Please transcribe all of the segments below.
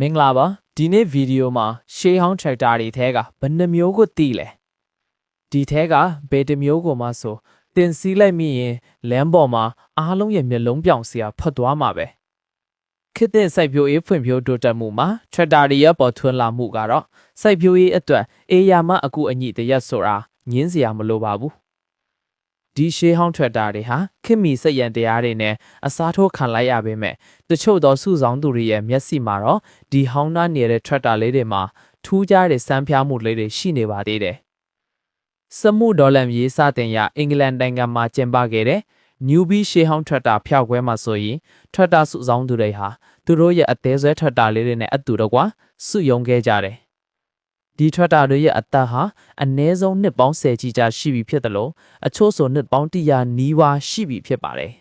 မင်္ဂလာပါဒီနေ့ဗီဒီယိုမှာရှေးဟောင်း tractor တွေထဲကဘယ်နှမျိုးကိုသိလဲဒီထဲကဘယ်တစ်မျိုးကိုမှဆိုတင်စီးလိုက်မိရင်လမ်းပေါ်မှာအားလုံးရဲ့မျက်လုံးပြောင်စရာဖတ်သွားမှာပဲခေတ်သစ်စိုက်ပျိုးရေးဖွံ့ဖြိုးတိုးတက်မှုမှာ tractor တွေရဲ့ပေါ်ထွန်းလာမှုကတော့စိုက်ပျိုးရေးအတွက်အေးရမအကူအညီတရက်ဆိုတာညင်းစရာမလိုပါဘူး ဒီရှေးဟောင်း tractor တွေဟာခင်မီစက်ရန်တရားတွေနဲ့အစားထိုးခံလိုက်ရပေမဲ့တချို့သောစုဆောင်သူတွေရဲ့မျက်စိမှာတော့ဒီဟောင်းနှားနေတဲ့ tractor လေးတွေမှာထူးခြားတဲ့စမ်းဖျားမှုလေးတွေရှိနေပါသေးတယ်။စမှုဒေါ်လမ်ရေးစတင်ရအင်္ဂလန်နိုင်ငံမှာကျင်းပခဲ့တဲ့ Newbie ရှေးဟောင်း tractor ဖျောက်ခွဲမှာဆိုရင် tractor စုဆောင်သူတွေဟာသူတို့ရဲ့အသေးဆွဲ tractor လေးတွေနဲ့အတူတကွစုယုံခဲ့ကြတယ်။ ဒီ tractor တွေရဲ့အသက်ဟာအနည်းဆုံးနှစ်ပေါင်း10ကြီးကြာရှိပြီဖြစ်တယ်လို့အချို့ဆိုနှစ်ပေါင်း100နီးပါးရှိပြီဖြစ်ပါတယ်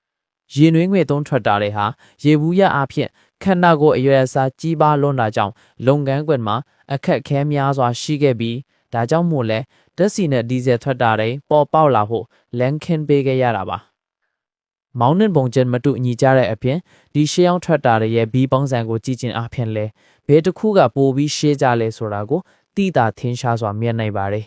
။ရေနွေးငွေသုံး tractor တွေဟာရေဘူးရအဖြစ်ခန္ဓာကိုယ်အရွယ်အစားကြီးပါလွန်းတာကြောင့်လုပ်ငန်းခွင်မှာအခက်အခဲများစွာရှိခဲ့ပြီးဒါကြောင့်မို့လဲဓာတ်ဆီနဲ့ဒီဇယ် tractor တွေပေါ်ပေါက်လာဖို့လန်ခင်းပေးခဲ့ရတာပါ။ မောင်းနှင်ပုံကျဲမတူအညီကြတဲ့အပြင်ဒီရှေးအောင်ထွက်တာရဲ့ဘီးပေါင်းစံကိုကြည့်ချင်းအပြင်လဲဘဲတစ်ခုကပိုပြီးရှေးကြလဲဆိုတာကိုတိတာထင်းရှားစွာမြင်နိုင်ပါတယ်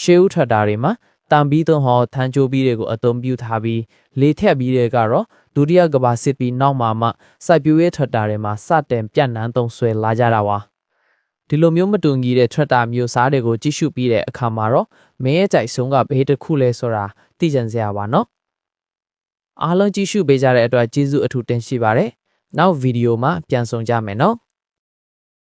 ရှေးဥထွက်တာတွေမှာတံပီးသွန်ဟောထန်းချိုးပြီးတွေကိုအသုံးပြုထားပြီးလေထက်ပြီးတွေကတော့ဒုတိယကဘာစစ်ပြီးနောက်မှာမှစိုက်ပျိုးရေးထွက်တာတွေမှာစတင်ပြန့်နှံ့သုံးဆွဲလာကြတာပါဒီလိုမျိုးမတူညီတဲ့ထွက်တာမျိုးစားတွေကိုကြည့်ရှုပြီးတဲ့အခါမှာတော့မင်းရဲ့ကြိုက်ဆုံးကဘေးတစ်ခုလဲဆိုတာသိကြံစရာပါနော် အားလုံးကြည့်ရှုပေးကြတဲ့အတွက်ကျေးဇူးအထူးတင်ရှိပါတယ်။နောက်ဗီဒီယိုမှာပြန်ဆုံကြမယ်နော်။